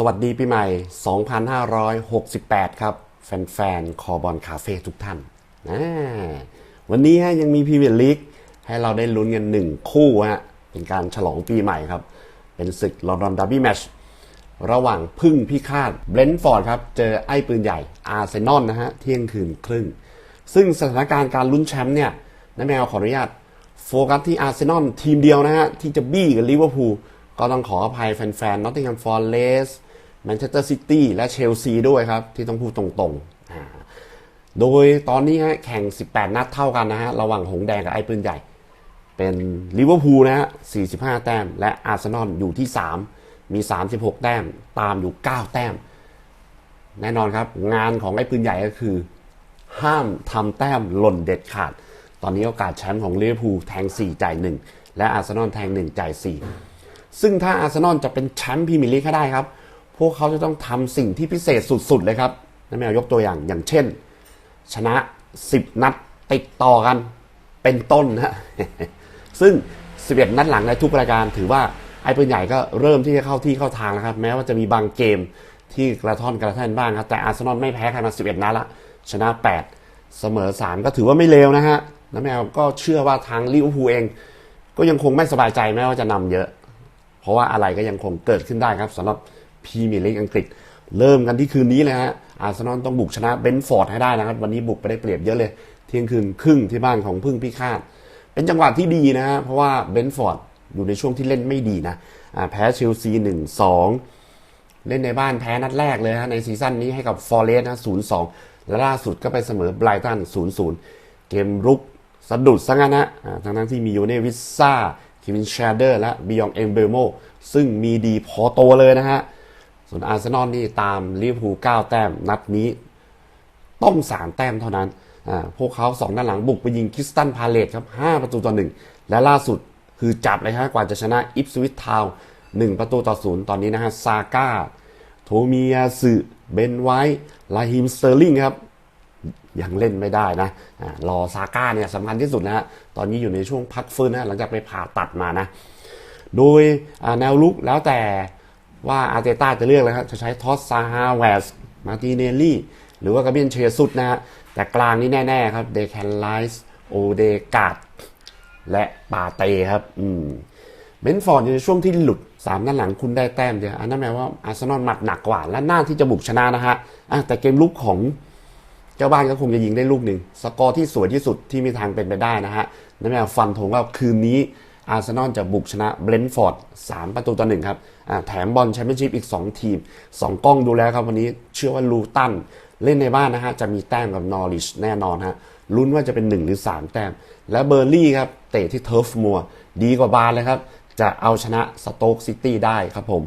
สวัสดีปีใหม่ 2568 ครับ แฟนๆ คอบอลคาเฟ่ทุกท่านอ่าวันนี้ฮะยังมีพรีเมียร์ลีกให้เราได้ลุ้นกันหนึ่งคู่ฮะเป็นการฉลองปีใหม่ครับ เป็นศึกลอนดอนดาร์บี้แมชระหว่างพึ่งพิฆาตเบรนท์ฟอร์ดครับ เจอไอ้ปืนใหญ่อาร์เซนอลนะฮะ เที่ยงคืนครึ่ง ซึ่งสถานการณ์การลุ้นแชมป์เนี่ยน้าแมวขออนุญาตโฟกัสที่อาร์เซนอลทีมเดียวนะฮะ ที่จะบี้กับลิเวอร์พูลก็ต้องขออภัยแฟนๆนอตติงแฮมฟอร์เรส แมนเชสเตอร์ซิตี้และเชลซีด้วยครับ ที่ต้องพูดตรงๆ โดยตอนนี้ฮะแข่ง 18 นัดเท่ากันนะฮะ ระหว่างหงส์แดงกับไอ้ปืนใหญ่ เป็นลิเวอร์พูลนะฮะ 45 แต้ม และอาร์เซนอลอยู่ที่ 3 มี 36 แต้ม ตามอยู่ 9 แต้ม แน่นอนครับ งานของไอ้ปืนใหญ่ก็คือ ห้ามทำแต้มหล่นเด็ดขาด ตอนนี้โอกาสแชมป์ของลิเวอร์พูลแทง 4 จ่าย 1 และอาร์เซนอลแทง 1 จ่าย 4 ซึ่งถ้าอาร์เซนอลจะเป็นแชมป์พรีเมียร์ลีกให้ได้ครับ พวกเขาจะต้องทำสิ่งที่พิเศษสุดๆเลยครับนั่นแมวยกตัวอย่างอย่างเช่น ชนะ 10 นัดติดต่อกันเป็นต้นนะซึ่ง 11 นัดหลังในทุกรายการถือว่าไอ้ปืนใหญ่ก็เริ่มที่จะเข้าที่เข้าทางแล้วครับ แม้ว่าจะมีบางเกมที่กระท่อนกระแท่นบ้างครับ แต่อาร์เซนอลไม่แพ้ใครมา 11 นัดละ ชนะ 8 เสมอ 3 ก็ถือว่าไม่เลวนะฮะน้าแมวก็เชื่อว่าทางลิเวอร์พูลเอง ก็ยังคงไม่สบายใจแม้ว่าจะนำเยอะ เพราะว่าอะไรก็ยังคงเกิดขึ้นได้ครับสำหรับ พรีเมียร์ลีกอังกฤษ เริ่มกันที่คืนนี้เลยฮะอาร์เซนอลต้องบุกชนะเบนฟอร์ดให้ได้นะครับ วันนี้บุกไปได้เปรียบเยอะเลย เที่ยงคืนครึ่งที่บ้านของพึ่งพิฆาต เป็นจังหวะที่ดีนะฮะเพราะว่าเบนฟอร์ดอยู่ในช่วงที่เล่นไม่ดีนะแพ้เชลซีหนึ่งสองเล่นในบ้านแพ้นัดแรกเลยฮะในซีซั่นนี้ให้กับฟอร์เรสต์นะศูนย์สองและล่าสุดก็ไปเสมอไบรตันศูนย์ศูนย์เกมรุกสะดุดซะงั้นนะอ่าทั้งทั้งที่มีโยเนวิซ่าคิวินชาเดอร์และบิยองเอมเบโมซึ่งมีดีพอโตเลยนะฮะ ส่วนอาร์เซนอลนี่ตามลิเวอร์พูล9แต้มนัดนี้ ต้อง3แต้มเท่านั้นอ่าพวกเขา2ด้านหลังบุกไปยิงคริสตันพาเลตครับ5ประตูต่อ1และล่าสุดคือจับเลยฮะกว่าจะชนะอิปสวิตทาว1ประตูต่อ0ตอนนี้นะฮะซาก้าโทมิยาสึเบนไวท์ลาฮิมสเตอร์ลิงครับยังเล่นไม่ได้นะอารอซาก้าเนี่ยสำคัญที่สุดนะฮะ ตอนนี้อยู่ในช่วงพักฟื้นนะหลังจากไปผ่าตัดมานะ โดยแนวลุกแล้วแต่ ว่าอาร์เตต้าจะเลือกเลยครับจะใช้ทอสซาฮาแวสมาติเนลลี่ หรือว่ากาเบียนเชียสุดนะฮะแต่กลางนี่แน่ ๆ ครับเดแคนไลส์โอเดกาดและปาเตครับ อืมเบนฟอร์ดอยู่ในช่วงที่หลุดสามด้านหลังคุณได้แต้มเดียวอันนั้นแปลว่าอาร์เซนอลหมัดหนักกว่า และน่าที่จะบุกชนะนะฮะอะแต่เกมลุกของเจ้าบ้านก็คงจะยิงได้ลูกหนึ่ง สกอร์ที่สวยที่สุดที่มีทางเป็นไปได้นะฮะนั่นแปลว่าฟันธงว่าคืนนี้ อาร์เซนอลจะบุกชนะเบรนท์ฟอร์ด3ประตูต่อหนึ่งครับแถมบอลแชมเปี้ยนชิพอีก 2 ทีม 2 กล้องดูแล้วครับวันนี้เชื่อว่าลูตันเล่นในบ้านนะฮะจะมีแต้มกับนอริชแน่นอนฮะลุ้นว่าจะเป็น 1 หรือ 3 แต้ม และเบอร์ลี่ครับเตะที่เทิร์ฟมัวดีกว่าบาร์เลยครับจะเอาชนะสโต๊กซิตี้ได้ครับผม